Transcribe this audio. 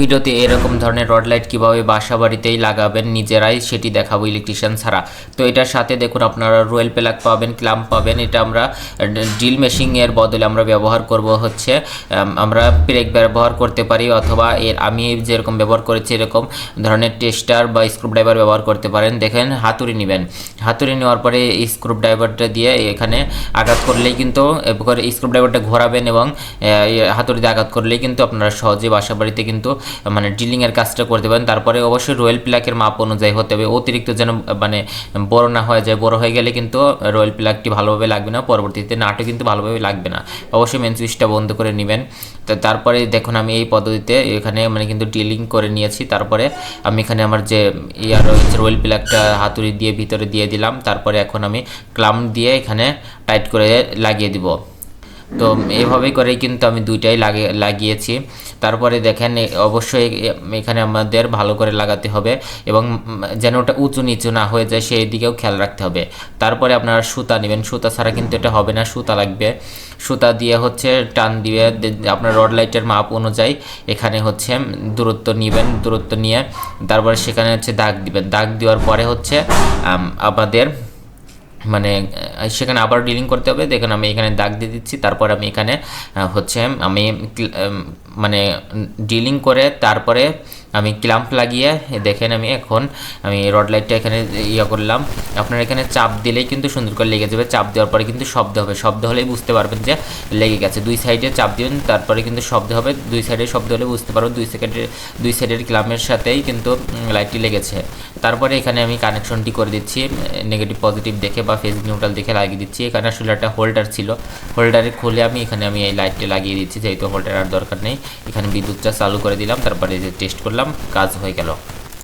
ভিডিওতে এরকম ধরনের রড লাইট কীভাবে বাসা বাড়িতেই লাগাবেন নিজেরাই সেটি দেখাবো ইলেকট্রিশিয়ান ছাড়া। তো এটার সাথে দেখুন আপনারা রোয়েল প্লাগ পাবেন ক্লাম্প পাবেন, এটা আমরা ড্রিল মেশিংয়ের বদলে আমরা ব্যবহার করব হচ্ছে আমরা ব্রেক ব্যবহার করতে পারি অথবা এর, আমি যেরকম ব্যবহার করেছি এরকম ধরনের টেস্টার বা স্ক্রু ড্রাইভার ব্যবহার করতে পারেন। দেখেন হাতুড়ি নেবেন। হাতুড়ি নেওয়ার পরে স্ক্রু ড্রাইভারটা দিয়ে এখানে আঘাত করলেই কিন্তু এবার স্ক্রু ড্রাইভারটা ঘোরাবেন এবং হাতুড়িতে আঘাত করলেই কিন্তু আপনারা সহজে বাসা বাড়িতে কিন্তু মানে ড্রিলিংয়ের কাজটা করতে পারেন। তারপরে অবশ্যই রয়েল প্লাকের মাপ অনুযায়ী হতে হবে। অতিরিক্ত যেন মানে বড় না হয়ে যায়, বড় হয়ে গেলে কিন্তু রয়েল প্লাগটি ভালোভাবে লাগবে না। পরবর্তীতে নাটও কিন্তু ভালোভাবে লাগবে না। অবশ্যই মেন সুইচটা বন্ধ করে নেবেন। তো, তারপরে দেখুন, আমি এই পদ্ধতিতে এখানে মানে কিন্তু ড্রিলিং করে নিয়েছি। তারপরে আমি এখানে আমার যে ইয়ার রয়েছে রয়েল প্লাগটা হাতুড়ি দিয়ে ভিতরে দিয়ে দিলাম। তারপরে এখন আমি ক্লাম দিয়ে এখানে টাইট করে লাগিয়ে দিব। তো এভাবেই করেই কিন্তু আমি দুইটাই লাগিয়ে লাগিয়েছি। তারপরে দেখেন অবশ্যই এখানে আমাদের ভালো করে লাগাতে হবে এবং যেন ওটা উঁচু নিচু না হয়ে যায়, সেই দিকেও খেয়াল রাখতে হবে। তারপরে আপনারা সুতা নেবেন। সুতা ছাড়া কিন্তু এটা হবে না, সুতা লাগবে। সুতা দিয়ে হচ্ছে টান দিয়ে আপনার রড লাইটের মাপ অনুযায়ী এখানে হচ্ছে দূরত্ব নেবেন, দূরত্ব নিয়ে। তারপরে সেখানে হচ্ছে দাগ দিবেন। দাগ দেওয়ার পরে হচ্ছে আমাদের মানে সেখানে আবার ডিলিং করতে হবে। দেখুন আমি এখানে দাগ দিয়ে দিচ্ছি, তারপর আমি এখানে হচ্ছে আমি মানে ডিলিং করে তারপরে আমি ক্লাম্প লাগিয়ে, দেখেন আমি এখন, আমি রড লাইটটা এখানে ইয়ে করলাম। আপনার এখানে চাপ দিলেই কিন্তু সুন্দর করে লেগে যাবে। চাপ দেওয়ার পরে কিন্তু শব্দ হবে। শব্দ হলেই বুঝতে পারবেন যে লেগে গেছে। দুই সাইডে চাপ দিবেন, তারপরে কিন্তু শব্দ হবে। দুই সাইডে শব্দ হলে বুঝতে পারব দুই সেকেন্ডের দুই সাইডের ক্লামের সাথেই কিন্তু লাইটটি লেগেছে। তারপরে এখানে আমি কানেকশনটি করে দিচ্ছি নেগেটিভ পজিটিভ দেখে বা ফেজ নিউট্রাল দেখে লাগিয়ে দিচ্ছি। এখানে আসলে একটা হোল্ডার ছিল। হোল্ডারে খুলে আমি এখানে আমি এই লাইটটি লাগিয়ে দিচ্ছি, যেহেতু হোল্ডার আর দরকার নেই। এখানে বিদ্যুৎটা চালু করে দিলাম। তারপরে যে টেস্ট করলাম। কাজ হয়ে গেল।